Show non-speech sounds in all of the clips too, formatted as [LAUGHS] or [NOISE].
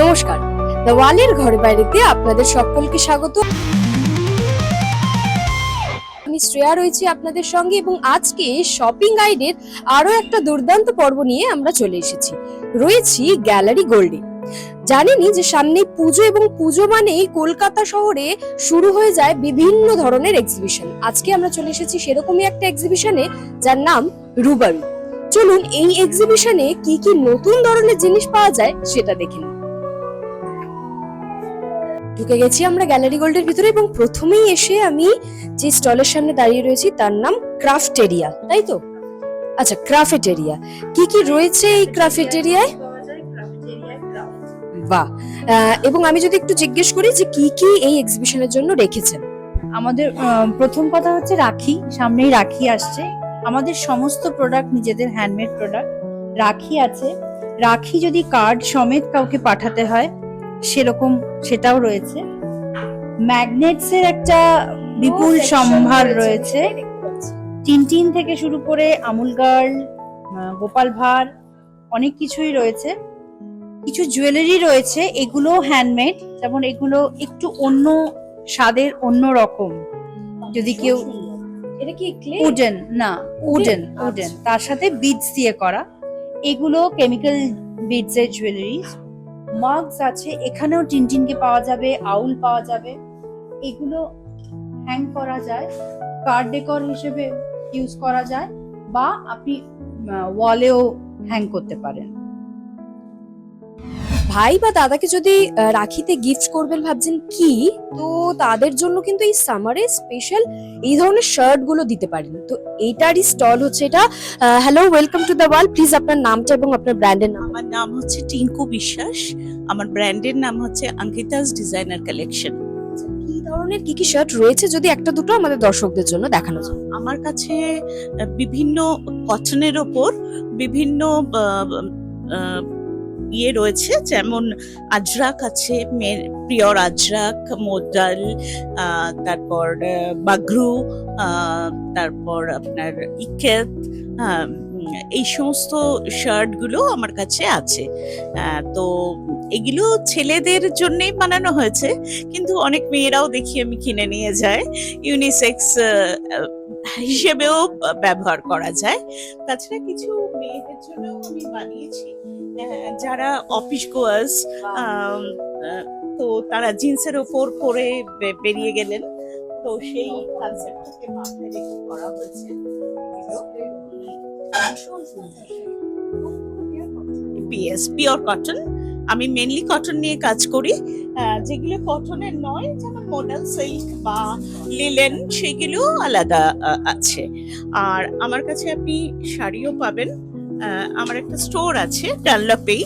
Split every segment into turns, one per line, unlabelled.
নমস্কার। দ্য ওয়ালের ঘরে বাইরেতে আপনাদের সকলকে স্বাগত। আমি শ্রেয়া রয়েছি আপনাদের সঙ্গে এবং আজকে শপিং গাইডের আরও একটা দুর্দান্ত পর্ব নিয়ে আমরা চলে এসেছি। রয়েছি গ্যালারি গোল্ডে জানেনই যে সামনে পুজো এবং পুজো মানেই কলকাতা শহরে শুরু হয়ে যায় বিভিন্ন ধরনের এক্সিবিশন আজকে আমরা চলে এসেছি সেরকমই একটা এক্সিবিশনে যার নাম রুবারু চলুন এই এক্সিবিশনে কি কি নতুন ধরনের জিনিস পাওয়া যায় সেটা দেখে ঢুকে গেছি আমরা গ্যালারি গোল্ডের ভিতরে এবং প্রথমেই এসে আমি যে স্টলের সামনে দাঁড়িয়ে রয়েছি, তার নাম ক্রাফটেরিয়া, তাই তো? আচ্ছা ক্রাফেটেরিয়া। কি কি রয়েছে এই ক্রাফেটেরিয়ায়? বাহ! এবং আমি যদি একটু জিজ্ঞেস করি যে কি কি এই এক্সিবিশনের জন্য রেখেছেন?
আমাদের প্রথম কথা হচ্ছে রাখি, সামনেই রাখি আসছে। আমাদের সমস্ত প্রোডাক্ট নিজেদের হ্যান্ডমেড প্রোডাক্ট রাখি আছে। রাখি যদি কার্ড সমেত কাউকে পাঠাতে হয় সেরকম সেটাও রয়েছে। ম্যাগনেটস এর একটা বিপুল সম্ভার রয়েছে। টিনটিন থেকে শুরু করে আমুল গার্ল গোপাল ভাঁড় অনেক কিছুই রয়েছে। কিছু জুয়েলারি রয়েছে এগুলো হ্যান্ডমেড যেমন এগুলো একটু অন্য স্বাদের অন্য রকম। যদি কেউ
এটা কি
উডেন না উডেন উডেন
আচ্ছা।
তার সাথে বিডস দিয়ে করা। এগুলো কেমিক্যাল বিডস এর জুয়েলারি মার্কস আছে, এখানেও টিনটিনকে পাওয়া যাবে, আউল পাওয়া যাবে। এগুলো হ্যাং করা যায় কার ডেকর হিসেবে ইউজ করা যায়, বা আপনি ওয়ালেও হ্যাং করতে পারেন।
ভাই বা দাদাকে যদি রাখিতে গিফট করবেন ভাবছেন কি? তো তাদের জন্য কিন্তু এই সামারে স্পেশাল এই ধরনের শার্টগুলো দিতে পারেন। তো এটারই স্টল হচ্ছে এটা। Hello welcome to the wall please আপনার নামটা এবং আপনার ব্র্যান্ডের নাম।
আমার নাম হচ্ছে টিঙ্কু বিশ্বাস। আমার ব্র্যান্ডের নাম হচ্ছে অঙ্কিতাস ডিজাইনার কালেকশন
কি ধরনের কি কি শার্ট রয়েছে যদি একটা দুটো আমাদের দর্শকদের জন্য দেখানো যায়?
আমার কাছে বিভিন্ন কটনের ওপর বিভিন্ন ইয়ে রয়েছে যেমন আজরাক আছে পিওর আজরাক মোডাল আহ, তারপর বাগরু তারপর আপনার ইকেত এই সমস্ত শার্টগুলো আমার কাছে আছে। তো এগুলো ছেলেদের জন্যই বানানো হয়েছে কিন্তু অনেক মেয়েরাও দেখি আমি কিনে নিয়ে যায়। ইউনিসেক্স হিসেবেও ব্যবহার করা যায়। তাছাড়া কিছু মেয়েদের জন্য আমি বানিয়েছি। যারা অফিস গোয়ার্স তো তারা জিন্সের ওপর পরে বেরিয়ে গেলেন। তো সেই কনসেপ্টটাকে মাথায় রেখে করা হয়েছে। পিওর কটন আমি মেনলি কটন নিয়ে কাজ করি। যেগুলো কটনের নয়, যেমন মডেল সিল্ক বা লিলেন সেগুলো আলাদা আছে। আর আমার কাছে আপনি শাড়িও পাবেন। আমার একটা স্টোর আছে ডানলাপেই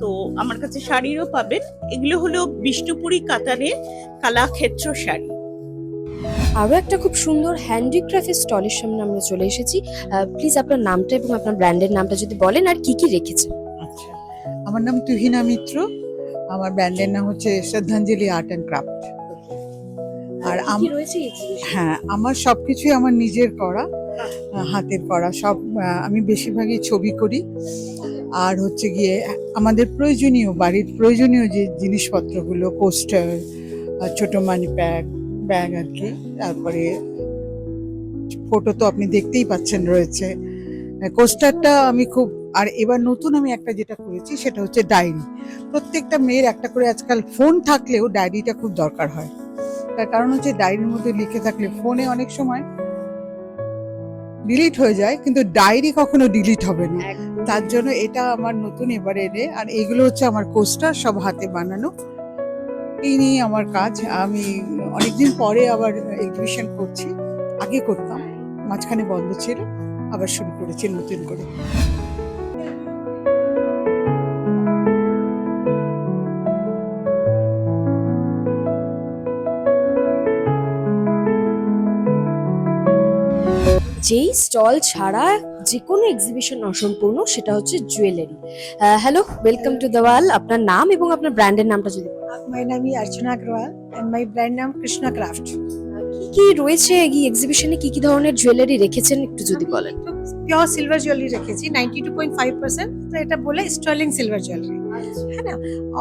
তো আমার কাছে শাড়িও পাবেন। এগুলো হলো বিষ্ণুপুরি কাতানের কালাক্ষেত্র শাড়ি।
আরও একটা খুব সুন্দর হ্যান্ডিক্রাফটের স্টলের সামনে আমরা চলে এসেছি। প্লিজ আপনার নামটা এবং আপনার ব্র্যান্ডের নামটা যদি বলেন আর কি কি রেখেছেন?
আচ্ছা আমার নাম তুহিনা মিত্র। আমার ব্র্যান্ডের নাম হচ্ছে শ্রদ্ধাঞ্জলি আর্ট অ্যান্ড ক্রাফট আর আম-
রয়েছে
হ্যাঁ আমার সবকিছুই আমার নিজের করা। হাতের করা সব আমি বেশিরভাগই ছবি করি। আর হচ্ছে গিয়ে আমাদের প্রয়োজনীয়, বাড়ির প্রয়োজনীয় যে জিনিসপত্রগুলো, পোস্টার ছোট মানি ব্যাগ ব্যাগ আর কি, তারপরে ফটো তো আপনি দেখতেই পাচ্ছেন রয়েছে। কোস্টারটা আমি খুব, আর এবার নতুন আমি একটা যেটা করেছি, সেটা হচ্ছে ডায়েরি। প্রত্যেকটা মেয়ের একটা করে আজকাল ফোন থাকলেও ডায়েরিটা খুব দরকার হয়। তার কারণ হচ্ছে ডায়েরির মধ্যে লিখে থাকলে ফোনে অনেক সময় ডিলিট হয়ে যায় কিন্তু ডায়েরি কখনো ডিলিট হবে না। তার জন্য এটা আমার নতুন এবারে এনে আর এগুলো হচ্ছে আমার কোস্টার সব হাতে বানানো। এই নিয়ে আমার কাজ। আমি অনেকদিন পরে আবার এক্সিবিশন করছি। আগে করতাম মাঝখানে বন্ধ ছিল আবার শুরু করেছি নতুন করে।
যেই স্টল ছাড়া যে কোনো এক্সিবিশন অসম্পূর্ণ সেটা হচ্ছে jewellery hello welcome to the wall আপনার নাম এবং আপনার ব্র্যান্ডের নামটা যদি
মাই নাম অর্চনা আগ্রওয়াল এন্ড মাই ব্র্যান্ড নাম কৃষ্ণা ক্রাফট
কি কি রয়েছে এই এক্সিবিশনে কি কি ধরনের জুয়েলারি রেখেছেন? একটু যদি বলেন।
পিওর সিলভার জুয়েলারি রেখেছি 92.5% তো এটা বলে স্টার্লিং সিলভার জুয়েলারি হ্যাঁ না?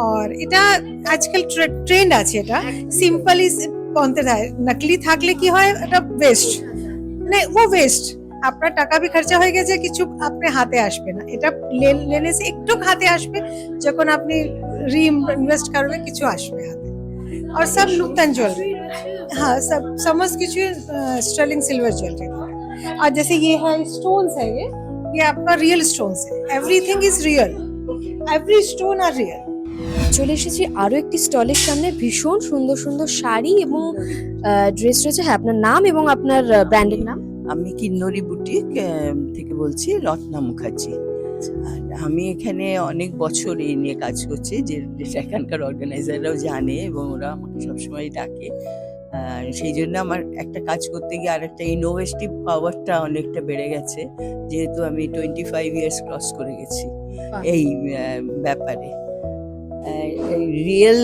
আর এটা আজকাল ট্রেন্ড আছে এটা। সিম্পল ইজ পনতে নকলি থাকলে কি হয়? এটা বেস্ট মানে ও ওয়েস্ট আপনার টাকা বি খরচা হয়ে গেছে কিছু আপনি হাতে আসবে না এটা লে- লেনে সে একটু হাতে আসবে যখন আপনি রি ইনভেস্ট করবে কিছু আসবে হাতে और सब नुकतन ज्वेलरी हाँ सब समझ কিছু स्टर्लिंग सिल्वर ज्वेलरी और जैसे ये है स्टोन्स है ये ये आपका रियल स्टोन्स है everything is real every stone are real
চলে এসেছি আরও একটি স্টলের সামনে। ভীষণ সুন্দর সুন্দর শাড়ি এবং ড্রেস রয়েছে। হ্যাঁ আপনার নাম এবং আপনার ব্র্যান্ডের নাম।
আমি কিন্নরি বুটিক থেকে বলছি রত্না মুখার্জি। আর আমি এখানে অনেক বছর এই নিয়ে কাজ করছি যে যেটা এখানকার অর্গানাইজাররাও জানে এবং ওরা আমাকে সবসময় ডাকে। সেই জন্য আমার একটা কাজ করতে গিয়ে আর একটা ইনোভেটিভ পাওয়ারটা অনেকটা বেড়ে গেছে। যেহেতু আমি টোয়েন্টি ফাইভ ইয়ার্স ক্রস করে গেছি এই ব্যাপারে। রিয়েল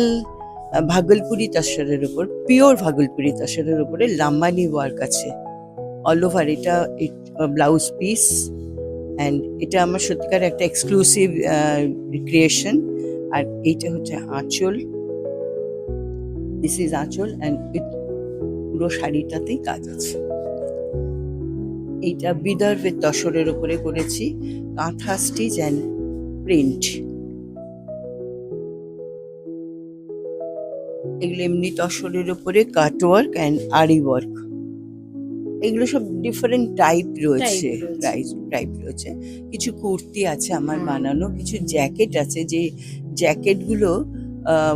ভাগলপুরি তসরের উপর, পিওর ভাগলপুরি তসরের উপরে লাম্বানি ওয়ার্ক আছে। অল ওভার এটা ব্লাউজ পিস অ্যান্ড এটা আমার সত্যিকার একটা এক্সক্লুসিভ ক্রিয়েশন আর এইটা হচ্ছে আঁচল। দিস ইজ আঁচল অ্যান্ড পুরো শাড়িটাতেই কাজ আছে। এইটা বিদর্ভের তসরের উপরে করেছি। কাঁথা, স্টিচ অ্যান্ড প্রিন্ট এগুলো এমনি তসরের উপরে cut work and aari work এগুলো সব ডিফারেন্ট টাইপ রয়েছে টাইপ রয়েছে। কিছু কুর্তি আছে আমার বানানো কিছু জ্যাকেট আছে যে জ্যাকেটগুলো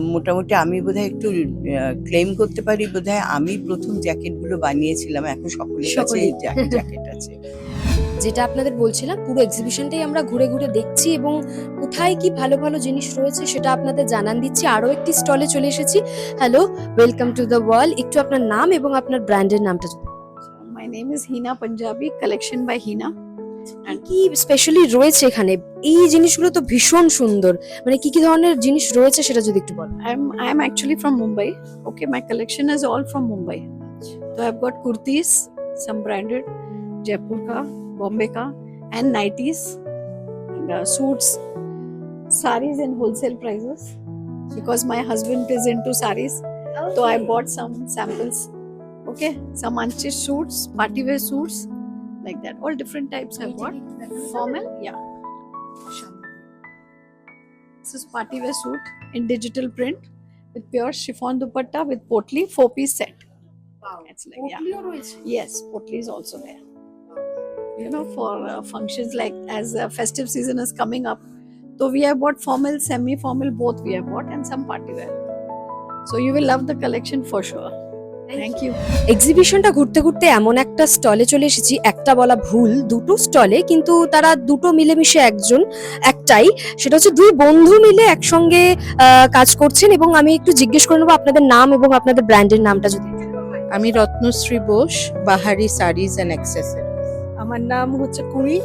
মোটামুটি আমি বোধহয় একটু ক্লেম করতে পারি বোধহয় আমি প্রথম জ্যাকেটগুলো বানিয়েছিলাম এখন সকলের কাছে জ্যাকেট আছে। [LAUGHS]
যেটা আপনাদের বলছিলাম পুরো এক্সিবিশনটাই আমরা ঘুরে ঘুরে দেখছি এবং কোথায় কি ভালো ভালো জিনিস রয়েছে সেটা আপনাদের জানান দিচ্ছি। আরও একটি স্টলে চলে এসেছি। Hello welcome to the world একটু আপনার নাম এবং আপনার ব্র্যান্ডের নামটা
name is Hina Punjabi, collection by Hina.
আর কি স্পেশালি রয়েছে এখানে? এই জিনিসগুলো তো ভীষণ সুন্দর। মানে কি কি ধরনের জিনিস রয়েছে সেটা যদি একটু বলেন।
I'm I'm actually from Mumbai. Okay, my collection is all from Mumbai. So I've got kurtis, some branded, Jaipur ka, Bombay ka, and nighties, and, uh, suits, saris in wholesale prices because my husband is into saris. So I bought some samples. Okay, some unstitched suits, party wear suits, like that. All different types I bought. Formal, yeah. This is party wear suit in digital print with pure chiffon dupatta with potli four piece set. Wow. It's like yeah. Yes, potli is also there. You know, for uh, functions like as uh, festive season is coming up, so we have bought formal, semi-formal, both we have bought, and some party wear. So you will love the collection for sure. Thank you.
এক্সিবিশনটা ঘুরতে ঘুরতে এমন একটা স্টলে চলে এসেছি একটা বলা ভুল দুটো স্টলে কিন্তু তারা দুটো মিলেমিশে একজন একটাই সেটা হচ্ছে দুই বন্ধু মিলে একসঙ্গে কাজ করছেন এবং আমি একটু জিজ্ঞেস করে নেব আপনাদের নাম এবং আপনাদের ব্র্যান্ডের নামটা যদি
আমি রত্নশ্রী বোস বাহারি শাড়িজ অ্যান্ড অ্যাক্সেসরি
আমার নাম হচ্ছে কুড়ি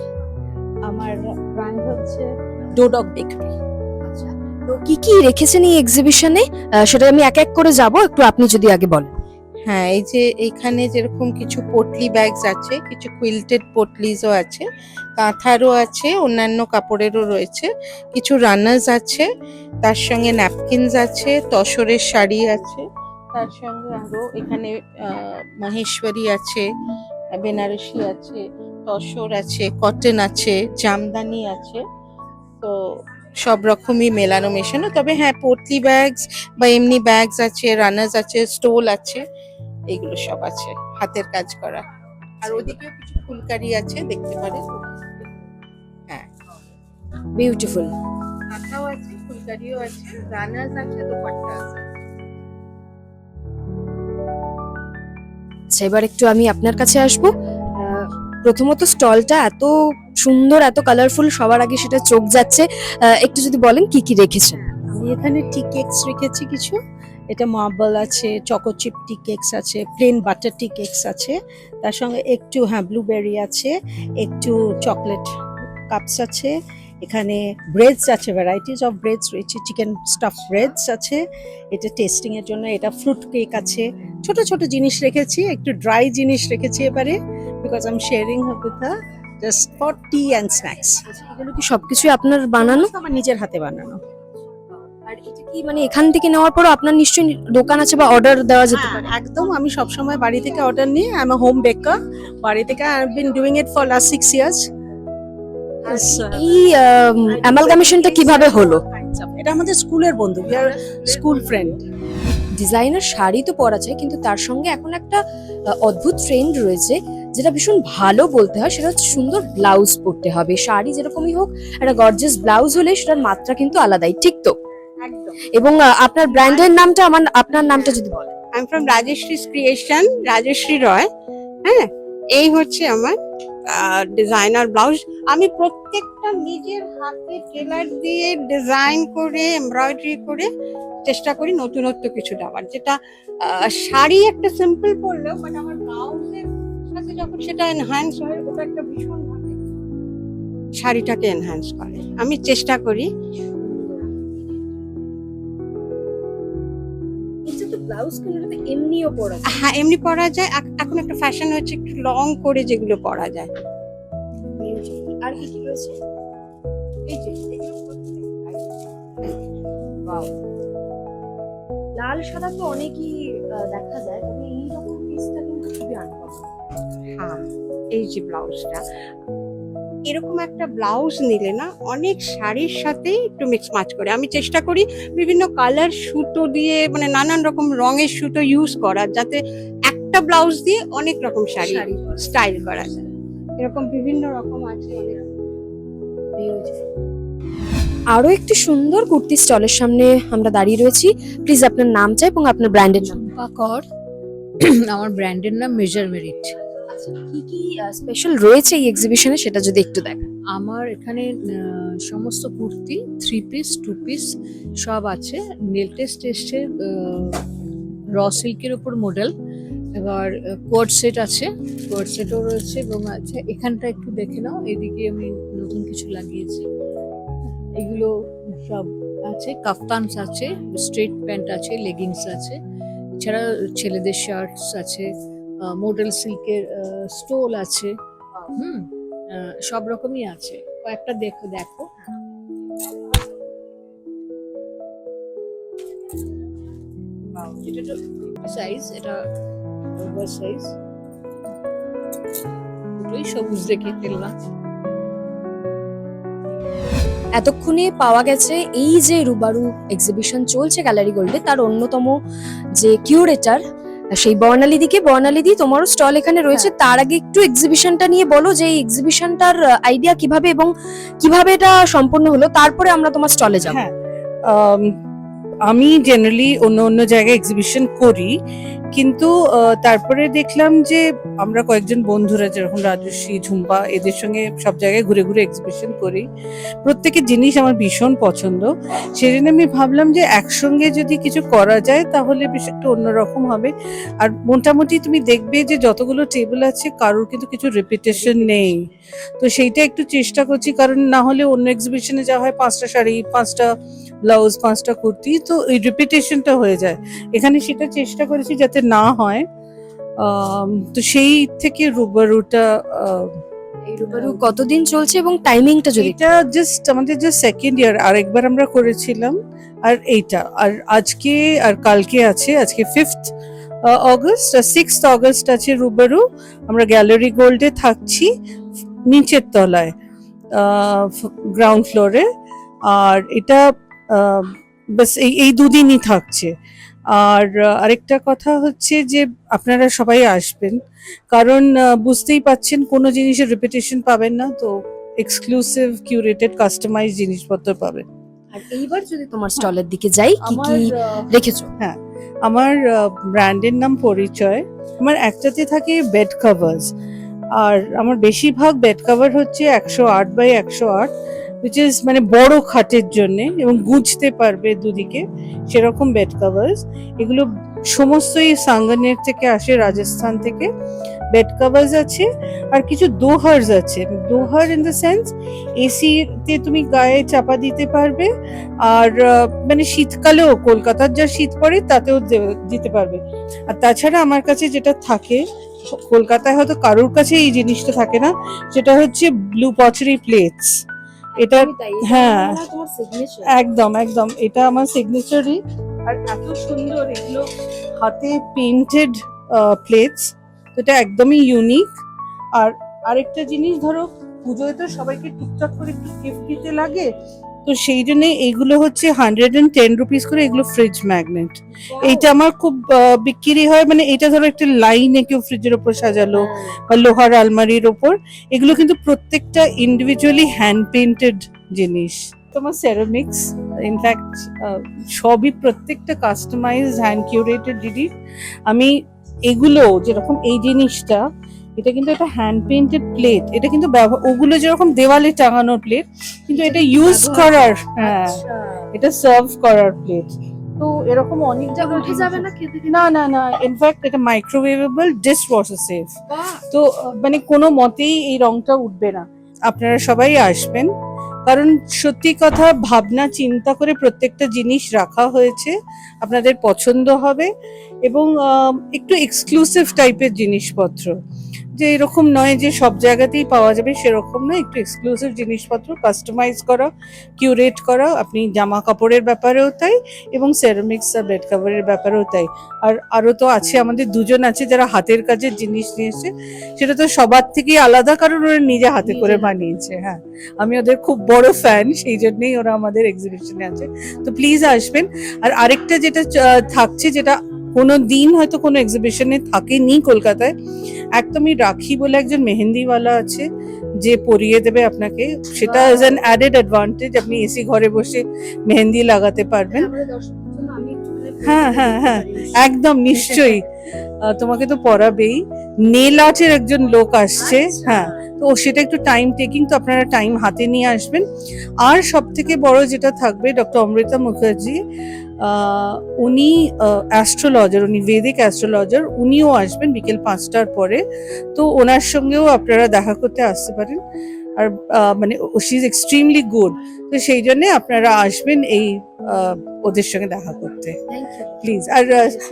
আমার ব্র্যান্ড হচ্ছে ডোডক বেকারি
তো কি কি রেখেছেন এই এক্সিবিশনে সেটা আমি এক এক করে যাব একটু আপনি যদি আগে বলেন।
হ্যাঁ এই যে এখানে যেরকম কিছু পটলি ব্যাগস আছে কিছু কুইল্টেড পটলিজও আছে কাঁথারও আছে অন্যান্য কাপড়েরও রয়েছে কিছু রানার্স আছে তার সঙ্গে ন্যাপকিনস আছে তসরের শাড়ি আছে তার সঙ্গে আরও এখানে আহ, মাহেশ্বরী আছে বেনারসি আছে তসর আছে কটন আছে জামদানি আছে। তো সব রকমই মেলানো মেশানো তবে হ্যাঁ পটলি ব্যাগস বা এমনি ব্যাগস আছে রানার্স আছে স্টোল আছে এগুলো সব আছে হাতের কাজ করা। আর ওদিকেও কিছু ফুলকারি আছে দেখতে পারেন
বিউটিফুল
কাঁথাও আছে ফুলকারিও আছে রানার্স আছে দোপাট্টা আছে।
আচ্ছা এবার একটু আমি আপনার কাছে আসব। প্রথমত স্টলটা এত সুন্দর, এত কালারফুল সবার আগে সেটা চোখ যাচ্ছে। একটু যদি বলেন কি কি রেখেছেন?
আমি এখানে টি কেকস রেখেছি কিছু। এটা মার্বেল আছে চকোচিপ টি কেকস আছে প্লেন বাটার টি কেকস আছে। তার সঙ্গে একটু হ্যাঁ ব্লুবেরি আছে, একটু চকলেট কাপস আছে। এখানে ব্রেডস আছে ভ্যারাইটিস অফ ব্রেডস রয়েছে চিকেন স্টাফ ব্রেডস আছে এটা টেস্টিং এর জন্য এটা ফ্রুট কেক আছে। ছোট ছোট জিনিস রেখেছি একটু ড্রাই জিনিস রেখেছি এবারে because I am sharing with the just for tea and
snacks এগুলো কি সবকিছুই আপনার বানানো?
আমার নিজের হাতে বানানো।
আর এটা কি মানে এখান থেকে নেওয়ার পর আপনার নিশ্চয়ই দোকান আছে বা অর্ডার দেওয়া যেতে
হ্যাঁ,
পারে?
একদম আমি সবসময় বাড়ি থেকে অর্ডার নিই। আই এম হোম বেকার বাড়ি থেকে I been doing it for last six years
এই অ্যামালগামেশনটা কীভাবে হলো?
এটা আমাদের স্কুলের বন্ধু we are school friend
designer sari তো পরা যায় কিন্তু তার সঙ্গে এখন একটা অদ্ভুত ট্রেন্ড রয়েছে যেটা ভীষণ ভালো বলতে হয় সেটা হচ্ছে সুন্দর ব্লাউজ পরতে হবে। শাড়ি যেরকমই হোক একটা গর্জিয়াস ব্লাউজ হলে সেটার মাত্রা কিন্তু আলাদাই ঠিক তো? এবং আপনার ব্র্যান্ডের নামটা আমার আপনার নামটা যদি বলেন।
I am from Rajashree creation Rajashree Roy হ্যাঁ এই হচ্ছে আমার ডিজাইনার ব্লাউজ আমি প্রত্যেকটা নিজের হাতে টেলার দিয়ে ডিজাইন করে এমব্রয়ডারি করে চেষ্টা করি নতুনত্ব কিছু দেওয়ার। যেটা শাড়ি একটা সিম্পল পরলেও বাট আমার ব্লাউজের সাথে যখন সেটা এনহ্যান্স হয়, ওটা একটা ভীষণভাবে শাড়িটাকে এনহ্যান্স করে। আমি চেষ্টা করি
ব্লাউজ কিন্তু এমনিও পরা যায়।
হ্যাঁ এমনি পরা যায়। এখন একটা ফ্যাশন হচ্ছে একটু লং করে যেগুলো পরা যায়।
আর কি কি রয়েছে?
এই যে
লাল সাদা তো অনেকই দেখা যায় তবে এই রকম পিসটা কিন্তু খুবই আনকমন
হ্যাঁ এই যে ব্লাউজটা। এরকম একটা ব্লাউজ নিলে না অনেক শাড়ির সাথেই একটু মিক্স ম্যাচ করে। আমি চেষ্টা করি বিভিন্ন কালার সুতো দিয়ে মানে নানান রকম রঙের সুতো ইউজ করার যাতে একটা ব্লাউজ দিয়ে অনেক রকম শাড়ি
শাড়ি
স্টাইল করা যায়। এরকম বিভিন্ন রকম আছে অনেক।
আরও একটি সুন্দর কুর্তি স্টলের সামনে আমরা দাঁড়িয়ে রয়েছি। প্লিজ আপনার নামটা এবং আপনার ব্র্যান্ডের নাম।
কর আমার ব্র্যান্ডের নাম মেজার মেরিট
কি কি স্পেশাল রয়েছে এই এক্সিবিশনে সেটা যদি একটু দেখান
আমার এখানে সমস্ত kurti three piece two piece সব আছে। নেল টেস্ট এসছে র সিল্কের উপর মডেল এবার কোয়ার্ড সেট আছে। কোয়ার্ড সেটও রয়েছে এবং আছে, এখানটা একটু দেখে নাও। এদিকে আমি নতুন কিছু লাগিয়েছি। এগুলো সব আছে। কাফতানস আছে স্ট্রেট প্যান্ট আছে লেগিংস আছে। এছাড়া ছেলেদের শার্টস আছে। মডেল সিল্কের স্টোল আছে। হুম? সব রকমই আছে। কয়েকটা দেখো দেখো। এটা সাইজ এটা ওভার সাইজ দুটোই সবুজ দেখে ফেললাম
এতক্ষণে পাওয়া গেছে এই যে রুবারু এক্সিবিশন চলছে গ্যালারি গোল্ডে তার অন্যতম যে কিউরেটার সেই বর্ণালী দিকে বর্ণালীদিকে বর্ণালীদি তোমারও স্টল এখানে রয়েছে। তার আগে একটু এক্সিবিশনটা নিয়ে বলো যে এই এক্সিবিশনটার আইডিয়া কীভাবে এবং কীভাবে এটা সম্পূর্ণ হলো। তারপরে আমরা তোমার স্টলে যাব।
হ্যাঁ। আমি জেনারেলি অন্য অন্য জায়গায় এক্সিবিশন করি। কিন্তু তারপরে দেখলাম যে আমরা কয়েকজন বন্ধুরা যেরকম রাজশ্রী, ঝুম্পা, এদের সঙ্গে সব জায়গায় ঘুরে ঘুরে এক্সিবিশন করি। প্রত্যেকের জিনিস আমার ভীষণ পছন্দ। সেজন্য আমি ভাবলাম যে একসঙ্গে যদি কিছু করা যায় তাহলে বেশ একটু অন্যরকম হবে। আর মোটামুটি তুমি দেখবে যে যতগুলো টেবিল আছে কারোর কিন্তু কিছু রেপিটেশন নেই। তো সেইটা একটু চেষ্টা করছি, কারণ না হলে অন্য এক্সিবিশনে যা হয় পাঁচটা শাড়ি, পাঁচটা ব্লাউজ পাঁচটা কুর্তি, তো এই রেপিটেশনটা হয়ে যায়। এখানে সেটা চেষ্টা করেছি যাতে না হয় তো সেই থেকে রুবারুটা
এই রুবারু কতদিন চলছে এবং টাইমিংটা যদি
এটা জাস্ট আমাদের জাস্ট সেকেন্ড ইয়ার আরেকবার আমরা করেছিলাম আর এইটা আর আজকে আর কালকে আছে আজকে ফিফথ অগস্ট আর সিক্স অগস্ট আছে রুবারু আমরা গ্যালারি গোল্ডে থাকছি নিচের তলায় গ্রাউন্ড ফ্লোরে আর এটা বাস এই এই দুদিনই থাকছে। আর আরেকটা কথা হচ্ছে যে আপনারা সবাই আসবেন কারণ বুঝতেই পাচ্ছেন কোনো জিনিসের রিপিটেশন পাবেন না তো এক্সক্লুসিভ কিউরেটেড কাস্টমাইজ জিনিসপত্র পাবেন।
আর এইবার যদি তোমার স্টলের দিকে যাই কি কি রেখেছো?
আমার ব্র্যান্ডের নাম পরিচয় আমার একটাতে থাকে বেড কভার্স আর আমার বেশিরভাগ বেড কভার হচ্ছে একশো আট বাই একশো আট উইচ ইজ মানে বড় খাটের জন্য এবং গুজতে পারবে দুদিকে সেরকম বেড কভার্স এগুলো সমস্তই সাঙ্গানের থেকে আসে, রাজস্থান থেকে। বেড কাভার্স আছে আর কিছু দোহার্স আছে। দোহার ইন দ্য সেন্স এসিতে তুমি গায়ে চাপা দিতে পারবে আর মানে শীতকালেও কলকাতার যা শীত পড়ে তাতেও দিতে পারবে। আর তাছাড়া আমার কাছে যেটা থাকে, কলকাতায় হয়তো কারোর কাছে এই জিনিসটা থাকে না, সেটা হচ্ছে ব্লু পচারি প্লেটস এটা হ্যাঁ। একদম একদম এটা আমার সিগনেচারই আর এত সুন্দর এগুলো হাতে পেন্টেড প্লেটস তো এটা একদমই ইউনিক আর আরেকটা জিনিস ধরো পুজোয় তো সবাইকে টুকটাক করে একটু গিফট দিতে লাগে। তো সেই জন্য এইগুলো হচ্ছে হান্ড্রেড অ্যান্ড টেন রুপিস করে এগুলো ফ্রিজ ম্যাগনেট এইটা আমার খুব বিক্রি হয় মানে এটা ধরো একটা লাইনে কেউ ফ্রিজের ওপর সাজালো বা লোহার আলমারির ওপর। এগুলো কিন্তু প্রত্যেকটা ইন্ডিভিজুয়ালি হ্যান্ড পেন্টেড জিনিস। তোমার সেরামিক্স ইনফ্যাক্ট সবই প্রত্যেকটা কাস্টমাইজ হ্যান্ড কিউরেটেড জিনিস আমি এগুলো যেরকম এই জিনিসটা এটা কিন্তু একটা হ্যান্ড পেন্টেড প্লেট এটা কিন্তু ব্যবহার ওগুলো যেরকম দেওয়ালে টাঙানোর প্লেট কিন্তু এটা ইউজ করার হ্যাঁ। এটা সার্ভ করার প্লেট তো এরকম অনেক
যা উঠে যাবে না খেতে?
না না না। ইনফ্যাক্ট এটা মাইক্রোওয়েভেবল ডিশ ওয়াশার সেফ তো মানে কোনো মতেই এই রংটা উঠবে না। আপনারা সবাই আসবেন। কারণ সত্যি কথা ভাবনা চিন্তা করে প্রত্যেকটা জিনিস রাখা হয়েছে। আপনাদের পছন্দ হবে। এবং আহ, একটু এক্সক্লুসিভ টাইপের জিনিসপত্র। যে এরকম নয় যে সব জায়গাতেই পাওয়া যাবে সেরকম নয়। একটু এক্সক্লুসিভ জিনিসপত্র কাস্টমাইজ করা কিউরেট করা। আপনি জামা কাপড়ের ব্যাপারেও তাই এবং সেরামিক্স আর বেড কাভারের ব্যাপারেও তাই। আর আরও তো আছে আমাদের দুজন আছে যারা হাতের কাজের জিনিস নিয়ে এসে সেটা তো সবার থেকেই আলাদা কারণ ওরা নিজে হাতে করে বানিয়েছে হ্যাঁ। আমি ওদের খুব বড় ফ্যান সেই জন্যই ওরা আমাদের এক্সিবিশনে আছে। তো প্লিজ আসবেন। আর আরেকটা যেটা থাকছে যেটা কোনো দিন হয়তো কোনো এক্সিবিশনে থাকেনি কলকাতায়। একদমই রাখি বলে একজন মেহেন্দিওয়ালা আছে যে পরিয়ে দেবে আপনাকে। সেটা ইজ অ্যান অ্যাডেড অ্যাডভান্টেজ আপনি এসি ঘরে বসে মেহেন্দি লাগাতে পারবেন। হ্যাঁ হ্যাঁ হ্যাঁ। একদম নিশ্চয়ই। তোমাকে তো পড়াবেই। নেল আর্টের একজন লোক আসছে হ্যাঁ। তো সেটা একটু টাইম টেকিং তো আপনারা টাইম হাতে নিয়ে আসবেন। আর সব থেকে বড় যেটা থাকবে ডক্টর অমৃতা মুখার্জি উনি অ্যাস্ট্রোলজার উনি বেদিক অ্যাস্ট্রোলজার উনিও আসবেন বিকেল পাঁচটার পরে। তো ওনার সঙ্গেও আপনারা দেখা করতে আসতে পারেন। আর আহ, মানে শি ইজ এক্সট্রিমলি গুড তো সেই জন্য আপনারা আসবেন এই আহ, ওদের সঙ্গে দেখা করতে। প্লিজ আর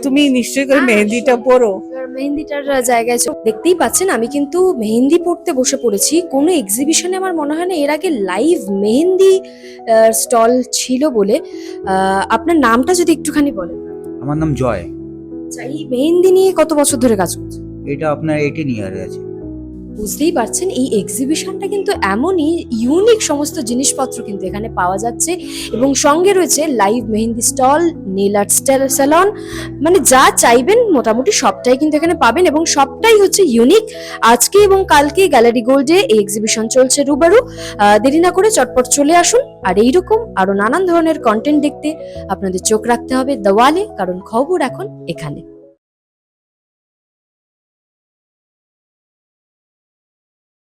তুমি নিশ্চয়ই করে
হ্যাঁ,
মেহেন্দিটা. পরো।
মেহেন্দিটার জায়গায় দেখতেই পাচ্ছেন আমি কিন্তু মেহেন্দি পড়তে বসে পড়েছি। কোনো এক্সিবিশনে আমার মনে হয় না এর আগে লাইভ মেহেন্দি স্টল ছিল বলে। আপনার নামটা যদি একটুখানি বলেন।
আমার নাম জয়।
আচ্ছা এই মেহেন্দি নিয়ে কত বছর ধরে কাজ করছে
এটা আপনার এইটিন ইয়ারে আছে।
বুঝতেই পারছেন, এই এক্সিবিশনটা কিন্তু এমনই ইউনিক সমস্ত জিনিসপত্র কিন্তু এখানে পাওয়া যাচ্ছে এবং সঙ্গে রয়েছে live mehendi stall nail art salon মানে যা চাইবেন মোটামুটি সবটাই কিন্তু এখানে পাবেন এবং সবটাই হচ্ছে ইউনিক আজকে এবং কালকে গ্যালারি গোল্ডে এই এক্সিবিশন চলছে রুবারু। দেরি না করে চটপট চলে আসুন। আর এইরকম আরও নানান ধরনের কন্টেন্ট দেখতে আপনাদের চোখ রাখতে হবে। দেওয়ালে কারণ খবর এখন এখানে।